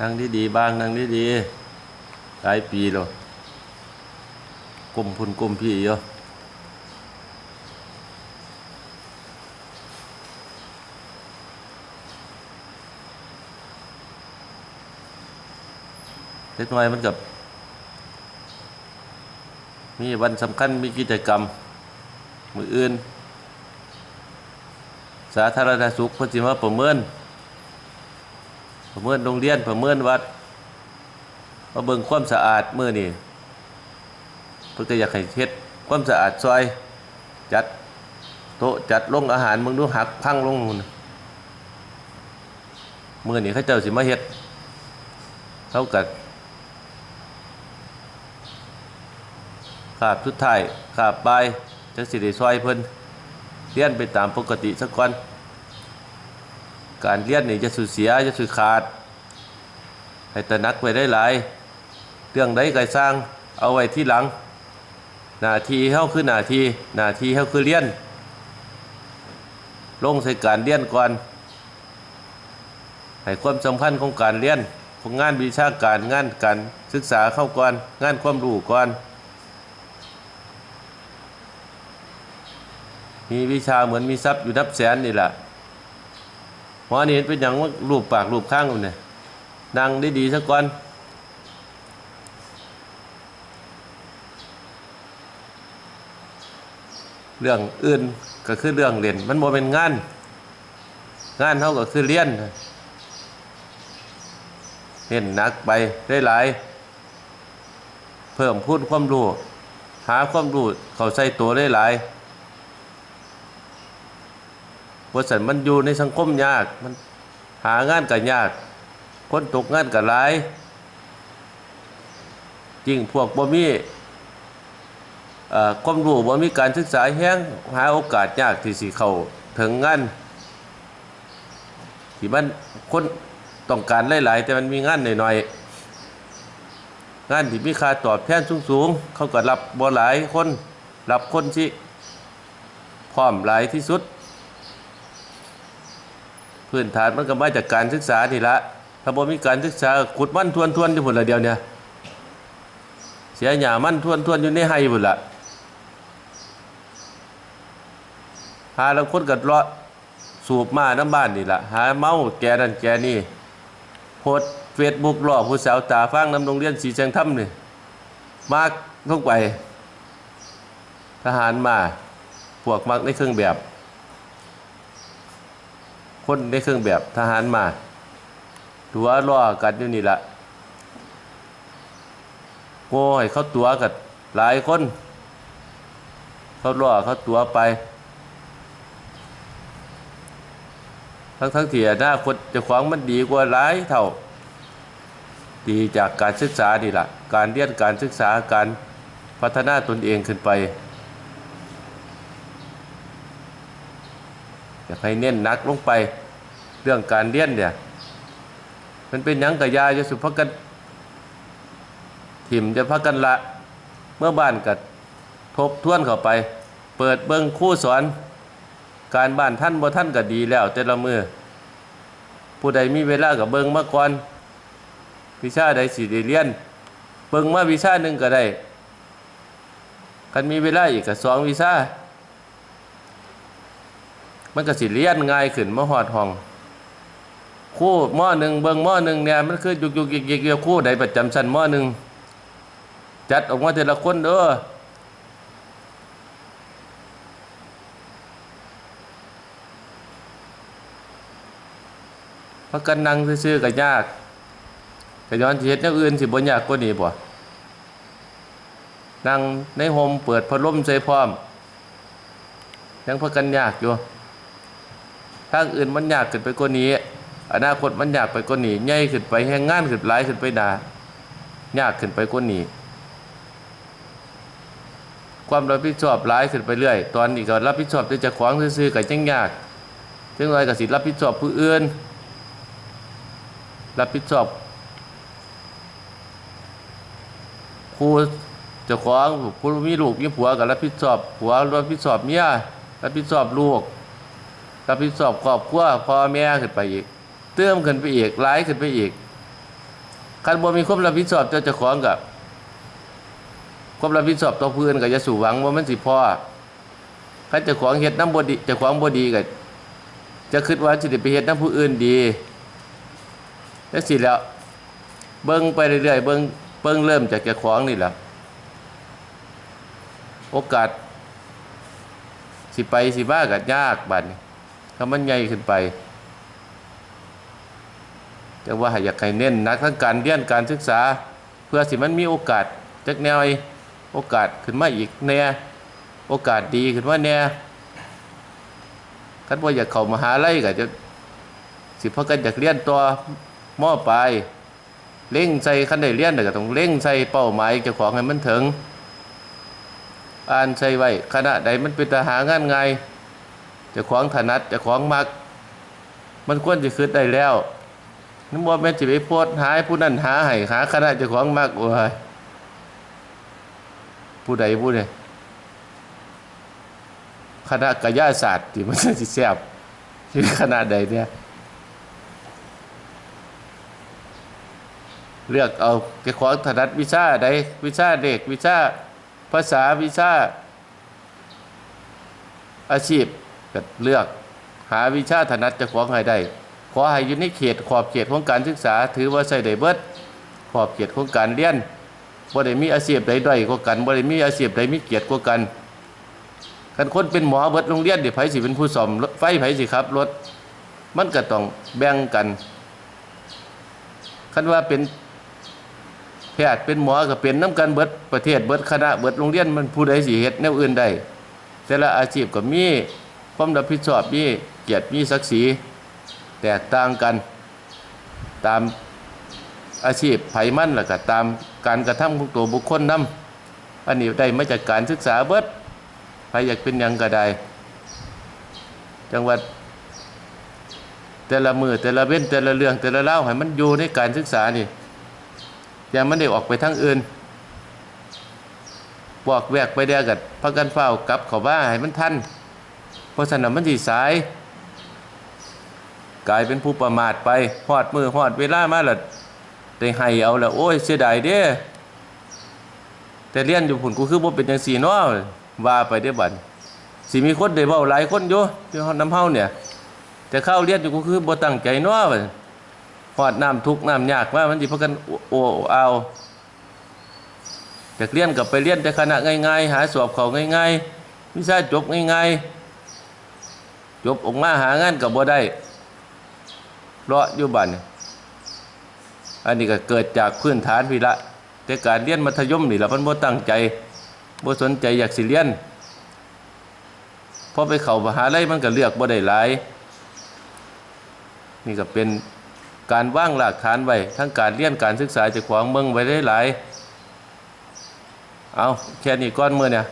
นั่งดีๆบ้างนั่งดีๆหลายปีแล้วกลมพุ่นกลมพี่เยอะเล็กน้อยมันกับ มีวันสำคัญมีกิจกรรม มืออื่น สาธารณสุขพิ่นสิมาประเมิน ประเมินโรงเรียนประเมินวัดมาเบิ่งความสะอาดมื้อนี้เพิ่นก็อยากให้เฮ็ดความสะอาดซอย จัดโต๊ะจัดลงอาหารมึงดูหักพังลงนู่นน่ะมื้อนี้เขาเจ้าสิมาเฮ็ดเท่ากับขาบสุดท้ายขาบบายจังสิได้ซอยเพิ่นเรียนไปตามปกติสักก่อน การเรียนนี่จะสูญเสียจะสูญขาด ให้ตระหนักไว้ได้หลาย เรื่องใดก็สร้างเอาไว้ที่หลัง หน้าที่เฮาคือหน้าที่หน้าที่เฮาคือเรียน ลงใส่การเรียนก่อน ให้ความสำคัญของการเรียนของงานวิชาการงานการศึกษาเข้าก่อน งานความรู้ก่อนมีวิชาเหมือนมีทรัพย์อยู่นับแสนนี่แหละ หมอนี่เห็นเป็นอย่างว่ารูปปากรูปข้างมันเนี่ยนั่งได้ดีสักก่อนเรื่องอื่นก็คือเรื่องเรียนมันโมเป็นงาน งานเท่าก็คือเรียนเห็นนักไปได้หลาย เพิ่มพูดความรู้หาความรู้เขาใส่ตัวได้หลาย เพ ราะสันมันอยู่ในสังคมยากมันหางานก็ยาก คนตกงานก็หลายจริงพวกบ่มีเอ่อความรู้บ่มีการศึกษาแห้งหาโอกาสยากที่สิเข้าถึงงานที่มันคนต้องการหลายๆแต่มันมีงานหน่อยๆงานที่มีค่าตอบแทนสูงๆ เขาก็รับบ่หลายคนรับคนที่พร้อมหลายที่สุด พื้นฐานมันก็มาจากการศึกษานี่ละถ้าบ่มีการศึกษาขุดมันทวนทวนอยู่พุ่นละเดียวเนี่ยเสียหญ้ามันทวนทวนอยู่ในไห้พุ่นละหาแล้วคนก็เลาะสูบมาน้ำบ้านนี่ละหาเมาแกนั่นแกนี่โพสเฟซบุ๊กล่อผู้สาวตาฟังน้ำโรงเรียนสีแจงถ้ำนี่มากลงไป ทหารมาพวกมักในเครื่องแบบ คนในเครื่องแบบทหารมาตัวล่อกันอยู่นี่ละโก้ให้เขาตัวกันหลายคน เขาล่อเขาตัวไป ทั้งทั้งที่หน้าคนจะขวางมันดีกว่าหลายเท่า ดีจากการศึกษานี่ละการเรียนการศึกษาการพัฒนาตนเองขึ้นไป อยากให้เน้นนักลงไปเรื่องการเรียนเนี่ย มันเป็นยังกะยาจะสุภกันถิ่มจะพักกันละ เมื่อบ้านกัดทบทวนเข้าไป เปิดเบิ้งคู่สอน การบ้านท่านบ่ท่านก็ดีแล้ว แต่ละมือผู้ใดมีเวลากับเบิ้งมาก่อนวิชาใดสิได้เรียน เบิ้งมาวิชาหนึ่งก็ได้คันมีเวลาอีกก็สองวิชา มันก็สิเรียนง่ายขึ้นมาหอดห้องคู่หม้อหนึ่งเบิงหม้อหนึ่งเนี่ยมันคือยุกยุกยิกยิกยิกคู่ใดประจำชั้นหม้อหนึ่งจัดออกมาแต่ละคนเด้อพระกันนั่งซื่อๆก็ยากก็ย้อนเฮ็ดอย่างอื่นสิบ่ยากกว่านี้บ่นั่งในโฮมเปิดพัดลมใส่พร้อมยังพักกันยากอยู่างอื่นมันยากขึ้นไปกว่านี้ อนาคตมันยากไปกว่านี้ใหญ่ขึ้นไปแห่งงานขึ้นหลายขึ้นไปดายากขึ้นไปกว่านี้ความรับผิดชอบหลายขึ้นไปเรื่อย ตอนนี้ก็รับผิดชอบแต่จะขวางซื่อๆก็จังยากจังไรก็สิรับผิดชอบผู้อื่น รับผิดชอบครูจ้าของผู้มีลูกมีผัวก็รับผิดชอบผัวรับผิดชอบเมียรับผิดชอบลูก รับผิดชอบครอบครัวพ่อแม่ขึ้นไปอีก เติมขึ้นไปอีกหลายขึ้นไปอีกคันบ่มีความรับผิดชอบเจ้าของกับความรับผิดชอบต่อผู้อื่นก็จะสู่หวังว่ามันสิพ่อคันจ้าของเฮ็ดน้ำบดีจ้าของบดีก็จะคิดว่าสิไปเฮ็ดน้ำผู้อื่นดีจังซี่แล้ว เบิ่งไปเรื่อยๆเบิ่งเบิ่งเริ่มจากจ้าของนี่แหละโอกาสสิไปสิบ้าก็ยากบัดนี้ ถ้ามันใหญ่ขึ้นไป แต่ว่าอยากให้เน้นนักทั้งการเรียนการศึกษา เพื่อสิมันมีโอกาสจักแนวไอโอกาสขึ้นมาอีกแน่โอกาสดีขึ้นมาแน่คันว่าอยากเข้ามหาลัยก็จะสิพากันอยากเรียนตัวมอปลายเล่งใส่คันได้เรียนแต่ก็ต้องเล่งใส่เป้าหมายเจ้าของให้มันถึง อ่านใส่ไว้ขณะใดมันเป็นทหางานไง จะของถนัดจะของมัก มันควรจะคืดได้แล้วนึกว่าแม่นจะไปโพดหายผู้นั้นหาให้หาคณะจะของมักโอ้ยผู้ใดผู้ใดคณะกายาศาสตร์ที่มันจะแซ่บที่คณะใดเนี่ยเลือกเอาเจ้าของถนัดวิชาใดวิชาเด็กวิชาภาษาวิชาอาชีพ ก็เลือกหาวิชาถนัดจะของให้ได้ ขอให้อยู่ในเขตขอบเขตของการศึกษา ถือว่าใส่ได้เบิดขอบเขตของการเรียนบ่ได้มีอาชีพใดด้อยกว่ากันบ่ได้มีอาชีพใดมีเกียรติกว่ากันคันคนเป็นหมอเบิดโรงเรียนเดี๋ยวไผสิเป็นผู้ซ่อมรถไฟไผสิครับรถมันก็ต้องแบ่งกันคันว่าเป็นแพทย์เป็นหมอก็เป็นน้ำกันเบิดประเทศเบิดคณะเบิดโรงเรียนมันผู้ใดสิเฮ็ดแนวอื่นได้แต่ละอาชีพก็มี ความรับผิดชอบมีเกียรติมีศักดิ์ศรีแตกต่างกันตามอาชีพไผมั่นล่ะก็ตามการกระทำของตัวบุคคลนํอันนี้ได้มาจากการศึกษาเบิดใครอยากเป็นยังก็ได้ จังหวัดแต่ละมือแต่ละเว้นแต่ละเรื่องแต่ละเล่าให้มันอยู่ในการศึกษานี่อย่ามันได้ออกไปทั้งอื่นบอกแวกไปเดียกัดพักกันเฝ้ากลับเขาบ้าให้มันทัน เพราะฉะนั้นมันสีสาย กลายเป็นผู้ประมาทไปหอดมือหอดเวลามาและได้ให้เอาละโอ้ยเสียดายเด้แต่เรียนอยู่ผุนกูคือบ่เป็นจังสีเนาะว่าไปได้อบัดสิมีคนได้เว้าหลายคนอยู่ที่ฮอดน้ำเฮาเนี่ยแต่เข้าเรียนอยู่กูคือบ่ตั้งใจนาะบัดพอดน้ำทุกน้ำยากว่ามันสิพากันโอ้เอาจากเรียนกับไปเรียนแต่คณะง่ายๆ หาสอบเขาง่ายๆวิชาจบง่ายๆ จบออกมาหางานกับบ่ได้เลาะอยู่บ้านอันนี้ก็เกิดจากพื้นฐานวิละ แต่การเรียนมัธยมนี่ละมันบ่ตั้งใจบ่สนใจอยากสิเรียนพอไปเข้ามหาลัยมันก็เลือกบ่ได้หลาย นี่ก็เป็นการว่างหลักฐานไว้ทั้งการเรียนการศึกษาจะขวางเมืองไว้ได้หลาย เอาแค่นี้ก้อนมือเนี่ย